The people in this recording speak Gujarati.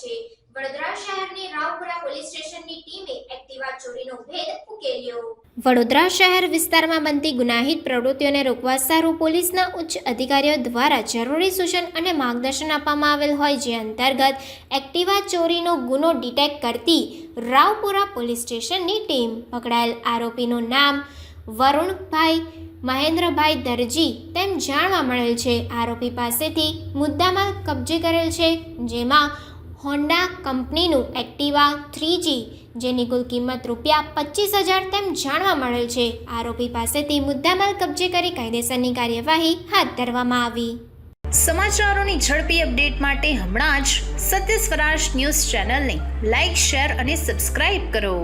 છે. વડોદરા શહેરની રાવપુરા પોલીસ સ્ટેશનની ટીમે એક્ટિવા ચોરીનો ભેદ ઉકેલ્યો. વડોદરા શહેર વિસ્તારમાં બનતી ગુનાહિત પ્રવૃત્તિઓને રોકવા સારું પોલીસના ઉચ્ચ અધિકારીઓ દ્વારા જરૂરી સૂચન અને માર્ગદર્શન આપવામાં આવેલ હોય જે અંતર્ગત એક્ટિવા ચોરીનો ગુનો ડિટેક્ટ કરતી રાવપુરા પોલીસ સ્ટેશનની ટીમ પકડાયેલ આરોપીનું નામ વરુણભાઈ, મહેન્દ્રભાઈ દરજી જાણવા મળેલ છે. આરોપી પાસેથી મુદ્દામાં કબજે કરેલ છે, જેમાં હોન્ડા કંપનીનું એક્ટિવા થ્રીજી, જેની કુલ કિંમત રૂપિયા પચીસ હજાર તેમ જાણવા મળેલ છે. આરોપી પાસેથી મુદ્દામાલ કબજે કરી કાયદેસરની કાર્યવાહી હાથ ધરવામાં આવી. સમાચારોની ઝડપી અપડેટ માટે હમણાં જ સત્ય સ્વરાજ ન્યૂઝ ચેનલને લાઇક શેર અને સબસ્ક્રાઇબ કરો.